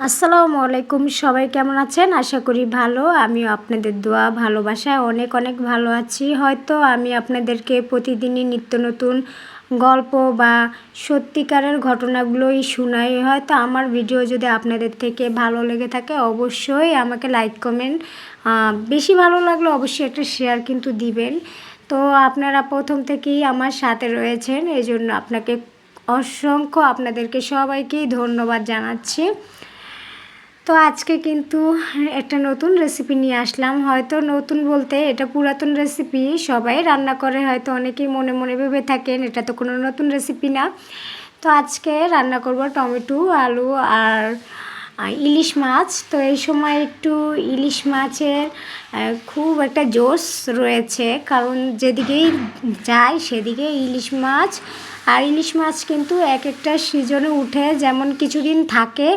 আসসালামু আলাইকুম, সবাই কেমন আছেন? আশা করি ভালো। আমি আপনাদের দোয়া, ভালোবাসায় অনেক অনেক ভালো আছি। হয়তো আমি আপনাদেরকে প্রতিদিনই নিত্য নতুন গল্প বা সত্যিকারের ঘটনাগুলোই শোনাই। হয়তো আমার ভিডিও যদি আপনাদের থেকে ভালো লেগে থাকে, অবশ্যই আমাকে লাইক কমেন্ট বেশি ভালো লাগলে অবশ্যই একটা শেয়ার কিন্তু দিবেন। তো আপনারা প্রথম থেকেই আমার সাথে রয়েছেন এই জন্য আপনাকে অসংখ্য আপনাদেরকে সবাইকেই ধন্যবাদ জানাচ্ছি। তো আজকে কিন্তু একটা নতুন রেসিপি নিয়ে আসলাম। হয়তো নতুন বলতে এটা পুরাতন রেসিপি সবাই রান্না করে, হয়তো অনেকেই মনে মনে ভেবে থাকেন, এটা তো কোনো নতুন রেসিপি না। তো আজকে রান্না করব টমেটো, আলু আর ইলিশ মাছ। তো এই সময় একটু ইলিশ মাছের খুব একটা জোশ রয়েছে, কারণ যেদিকেই যায় সেদিকে ইলিশ মাছ। আর ইলিশ মাছ কিন্তু এক একটা সিজনে উঠে, যেমন কিছুদিন থাকে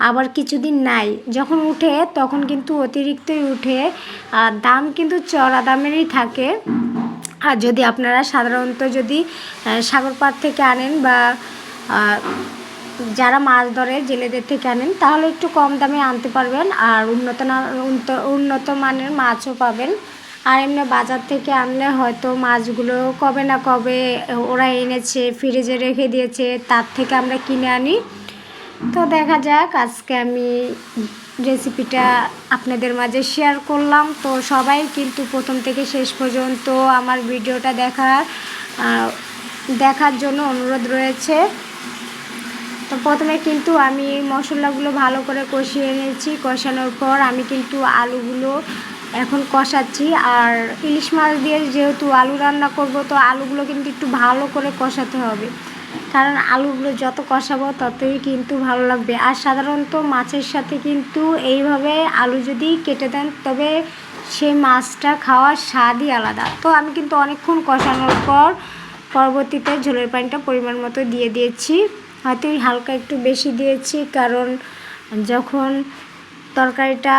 আবার কিছুদিন নাই। যখন উঠে তখন কিন্তু অতিরিক্তই উঠে। আর দাম কিন্তু চড়া দামেরই থাকে। আর যদি আপনারা সাধারণত যদি সাগর পাড় থেকে আনেন বা যারা মাছ ধরে জেলেদের থেকে আনেন, তাহলে একটু কম দামে আনতে পারবেন। আর উন্নত উন্নত মানের মাছও পাবেন। আর এমনি বাজার থেকে আনলে হয়তো মাছগুলো কবে না কবে ওরা এনেছে ফ্রিজে রেখে দিয়েছে, তার থেকে আমরা কিনে আনি। তো দেখা যাক, আজকে আমি রেসিপিটা আপনাদের মাঝে শেয়ার করলাম। তো সবাই কিন্তু প্রথম থেকে শেষ পর্যন্ত আমার ভিডিওটা দেখার দেখার জন্য অনুরোধ রয়েছে। তো প্রথমে কিন্তু আমি মশলাগুলো ভালো করে কষিয়ে নিয়েছি। কষানোর পর আমি কিন্তু আলুগুলো এখন কষাচ্ছি। আর ইলিশ মাছ দিয়ে যেহেতু আলু রান্না করব, তো আলুগুলো কিন্তু একটু ভালো করে কষাতে হবে। কারণ আলুগুলো যত কষাবো ততই কিন্তু ভালো লাগবে। আর সাধারণত মাছের সাথে কিন্তু এইভাবে আলু যদি কেটে দেন, তবে সেই মাছটা খাওয়ার স্বাদই আলাদা। তো আমি কিন্তু অনেকক্ষণ কষানোর পর পরবর্তীতে ঝোলের পানিটা পরিমাণ মতো দিয়ে দিয়েছি। হয়তো হালকা একটু বেশি দিয়েছি, কারণ যখন তরকারিটা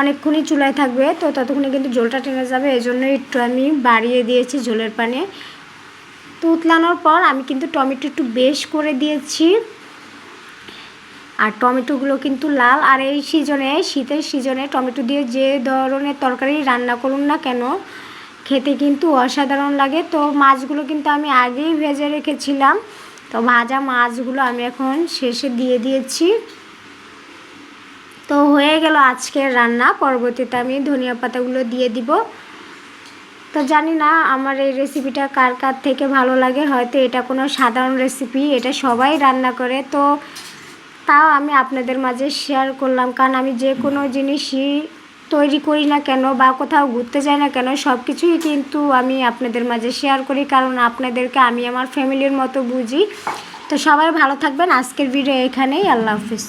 অনেকক্ষণই চুলায় থাকবে, তো ততক্ষণে কিন্তু ঝোলটা টেনে যাবে। এই জন্য একটু আমি বাড়িয়ে দিয়েছি ঝোলের পানি। উতলানোর পর আমি কিন্তু টমেটো একটু বেশ করে দিয়েছি। আর টমেটোগুলো কিন্তু লাল। আর এই সিজনে, শীতের সিজনে টমেটো দিয়ে যে ধরনের তরকারি রান্না করুন না কেন, খেতে কিন্তু অসাধারণ লাগে। তো মাছগুলো কিন্তু আমি আগেই ভেজে রেখেছিলাম। তো ভাজা মাছগুলো আমি এখন শেষে দিয়ে দিয়েছি। তো হয়ে গেল আজকের রান্না। পরবর্তীতে আমি ধনিয়া পাতাগুলো দিয়ে দিব। তো জানি না আমার এই রেসিপিটা কার কার থেকে ভালো লাগে, হয়তো এটা কোনো সাধারণ রেসিপি এটা সবাই রান্না করে। তো তাও আমি আপনাদের মাঝে শেয়ার করলাম, কারণ আমি যে কোনো জিনিসই তৈরি করি না কেন বা কোথাও ঘুরতে যাই না কেন সব কিছুই কিন্তু আমি আপনাদের মাঝে শেয়ার করি, কারণ আপনাদেরকে আমি আমার ফ্যামিলির মতো বুঝি। তো সবাই ভালো থাকবেন, আজকের ভিডিও এখানেই, আল্লাহ হাফিজ।